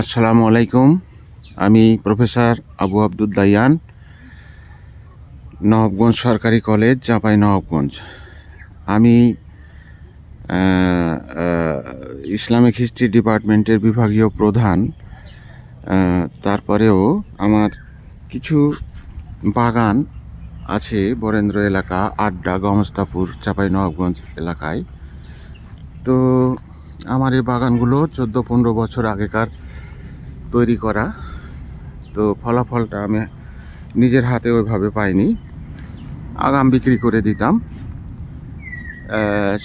আসসালামু আলাইকুম। আমি প্রফেসর আবু আব্দুল দাইয়ান নবাবগঞ্জ সরকারি কলেজ চাঁপাই নবাবগঞ্জ। আমি ইসলামিক হিস্ট্রি ডিপার্টমেন্টের বিভাগীয় প্রধান। তারপরেও আমার কিছু বাগান আছে বরেন্দ্র এলাকা, আড্ডা, গমস্তাপুর চাঁপাই নবাবগঞ্জ এলাকায়। তো আমার এই বাগানগুলো চোদ্দ পনেরো বছর আগেকার তৈরি করা। তো ফলাফলটা আমি নিজের হাতে ওইভাবে পাইনি। আগাম বিক্রি করে দিতাম।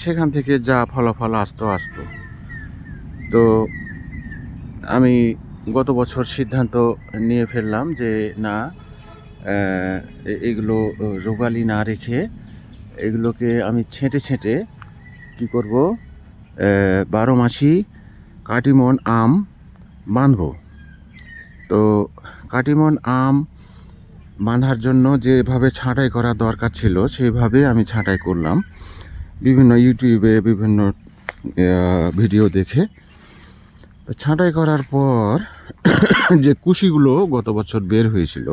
সেখান থেকে যা ফলাফল আসতো আসতো। তো আমি গত বছর সিদ্ধান্ত নিয়ে ফেললাম যে, না এগুলো রোগালি না রেখে এগুলোকে আমি ছেঁটে ছেঁটে কি করব? বারো মাসি কাটিমন আম বাঁধবো তো কাটিমন আম বাঁধার জন্য যেভাবে ছাঁটাই করা দরকার ছিল, সেইভাবে আমি ছাঁটাই করলাম। বিভিন্ন ইউটিউবে বিভিন্ন ভিডিও দেখে। ছাঁটাই করার পর যে কুশিগুলো গত বছর বের হয়েছিল,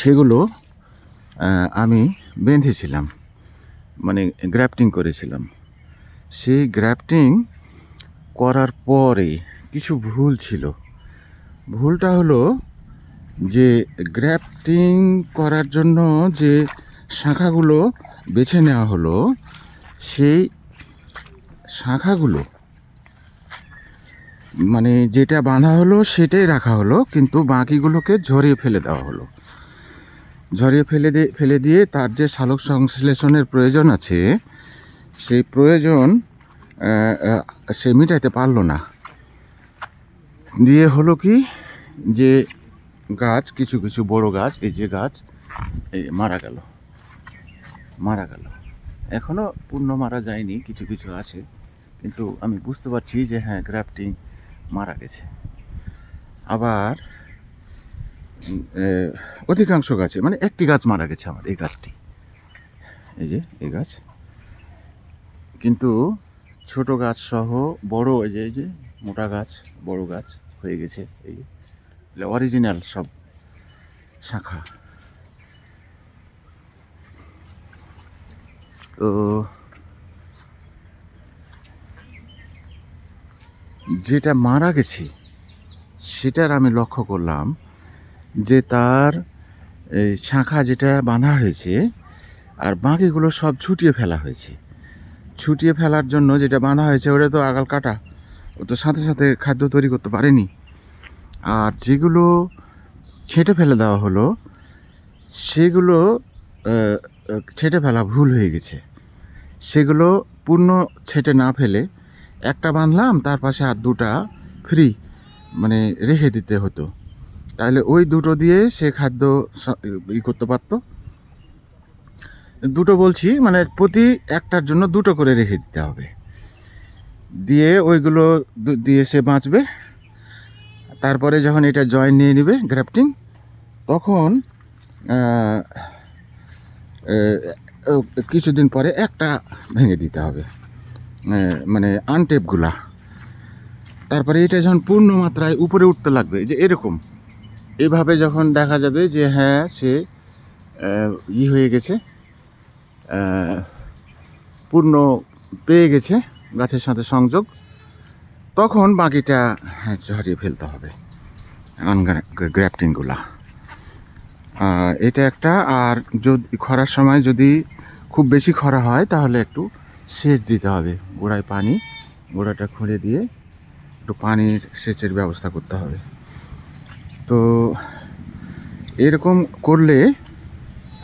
সেগুলো আমি বেঁধেছিলাম। মানে গ্রাফটিং করেছিলাম। সেই গ্রাফটিং করার পরে কিছু ভুল ছিল। ভুলটা হলো যে গ্র্যাফটিং করার জন্য যে শাখাগুলো বেছে নেওয়া হলো, সেই শাখাগুলো মানে যেটা বাঁধা হলো সেটাই রাখা হলো, কিন্তু বাকিগুলোকে ঝরিয়ে ফেলে দেওয়া হলো। ঝরিয়ে ফেলে দিয়ে ফেলে দিয়ে তার যে সালোক সংশ্লেষণের প্রয়োজন আছে, সেই প্রয়োজন সে মিটাইতে পারল না। দিয়ে হলো কি? যে গাছ, কিছু কিছু বড় গাছ, এই যে গাছ, এই মারা গেল মারা গেল। এখনও পূর্ণ মারা যায়নি, কিছু কিছু আছে, কিন্তু আমি বুঝতে পারছি যে হ্যাঁ গ্রাফটিং মারা গেছে। আবার অধিকাংশ গাছে মানে একটি গাছ মারা গেছে আমার, এই গাছটি। এই যে, এই গাছ। কিন্তু ছোট গাছ সহ বড়, এই যে এই যে, মোটা গাছ, বড় গাছ হয়ে গেছে, এই অরিজিনাল সব শাখা। তো যেটা মারা গেছে, সেটার আমি লক্ষ্য করলাম যে তার এই শাখা যেটা বাঁধা হয়েছে আর বাকিগুলো সব ছুটিয়ে ফেলা হয়েছে। ছুটিয়ে ফেলার জন্য যেটা বাঁধা হয়েছে, ওটা তো আগাল কাটা। ও তো সাথে সাথে খাদ্য তৈরি করতে পারেনি। আর যেগুলো ছেটে ফেলে দেওয়া হলো, সেগুলো ছেটে ফেলা ভুল হয়ে গেছে। সেগুলো পূর্ণ ছেটে না ফেলে একটা বাঁধলাম, তার পাশে আর দুটা ফ্রি মানে রেখে দিতে হতো। তাহলে ওই দুটো দিয়ে সে খাদ্য ই করতে পারতো। দুটো বলছি মানে প্রতি একটার জন্য দুটো করে রেখে দিতে হবে। দিয়ে ওইগুলো দিয়ে সে বাঁচবে। তারপরে যখন এটা জয়েন নিয়ে নেবে গ্রাফটিং তখন কিছুদিন পরে একটা ভেঙে দিতে হবে। মানে আনটেপগুলা তারপরে এটা যখন পূর্ণ মাত্রায় উপরে উঠতে লাগবে, যে এরকম। এভাবে যখন দেখা যাবে যে হ্যাঁ সে ই হয়ে গেছে পূর্ণ পেয়ে গেছে গাছের সাথে সংযোগ। তখন বাকিটা হ্যাঁ, ঝরিয়ে ফেলতে হবে। গ্র্যাফটিংগুলা এটা একটা আর যদি খরার সময় যদি খুব বেশি খরা হয় তাহলে একটু সেচ দিতে হবে। গোড়ায় পানি গোড়াটা খুঁড়ে দিয়ে একটু পানির সেচের ব্যবস্থা করতে হবে। তো এরকম করলে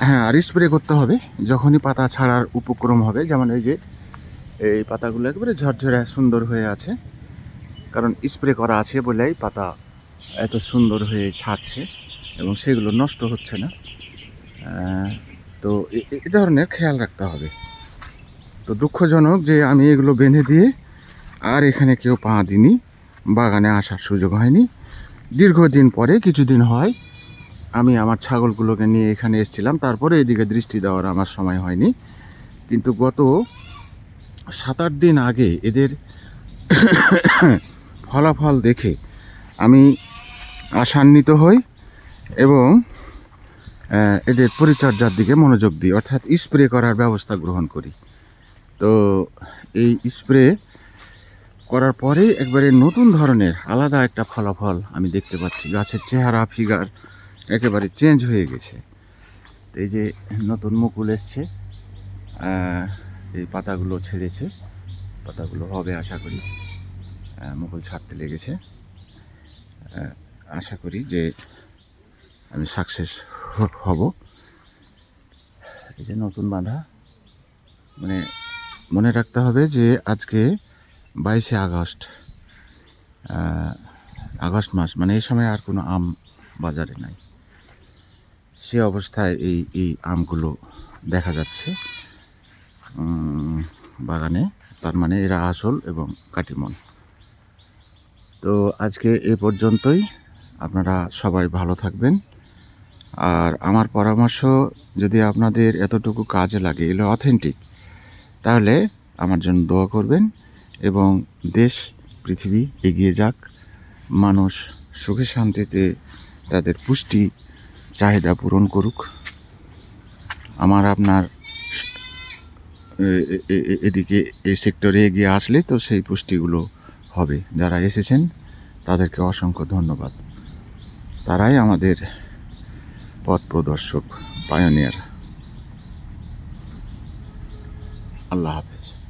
হ্যাঁ আর স্প্রে করতে হবে। যখনই পাতা ছাড়ার উপক্রম হবে যেমন এই যে এই পাতাগুলো একেবারে ঝরঝরে সুন্দর হয়ে আছে। কারণ স্প্রে করা আছে বলেই পাতা এত সুন্দর হয়ে ছাড়ছে এবং সেগুলো নষ্ট হচ্ছে না। তো এ- ধরনের খেয়াল রাখতে হবে। তো দুঃখজনক যে আমি এগুলো বেঁধে দিয়ে আর এখানে কেউ পা দিনি বাগানে আসার সুযোগ হয়নি। দীর্ঘদিন পরে কিছুদিন হয় আমি আমার ছাগলগুলোকে নিয়ে এখানে এসেছিলাম, তারপরে এদিকে দৃষ্টি দেওয়ার আমার সময় হয়নি। কিন্তু গত সাত আট দিন আগে এদের ফলাফল দেখে আমি আশান্বিত হই এবং এদের পরিচর্যার দিকে মনোযোগ দিই, অর্থাৎ স্প্রে করার ব্যবস্থা গ্রহণ করি। তো এই স্প্রে করার পরে একবারে নতুন ধরনের আলাদা একটা ফলাফল আমি দেখতে পাচ্ছি। গাছের চেহারা ফিগার একেবারে চেঞ্জ হয়ে গেছে। এই যে নতুন মুকুল এসছে এই পাতাগুলো ছেড়েছে, পাতাগুলো হবে আশা করি। মুকুল ছাড়তে লেগেছে। আশা করি যে আমি সাকসেস হব। এই যে নতুন বাঁধা মানে মনে রাখতে হবে যে আজকে বাইশে আগস্ট আগস্ট মাস মানে এই সময় আর কোনো আম বাজারে নাই। সে অবস্থায় এই এই আমগুলো দেখা যাচ্ছে বাগানে। তার মানে এরা আসল এবং কাটিমন। তো আজকে এ পর্যন্তই। আপনারা সবাই ভালো থাকবেন। আর আমার পরামর্শ, যদি আপনাদের এতটুকু কাজে লাগে এগুলো অথেন্টিক তাহলে আমার জন্য দোয়া করবেন এবং দেশ, পৃথিবী এগিয়ে যাক। মানুষ সুখে শান্তিতে তাদের পুষ্টি, চাহিদা পূরণ করুক। আমার আপনার এদিকে এই সেক্টরে এগিয়ে আসলে তো সেই পুষ্টিগুলো হবে। যারা এসেছেন তাদেরকে অসংখ্য ধন্যবাদ। তারাই আমাদের পথ প্রদর্শক পায়োনিয়ার আল্লাহ হাফেজ।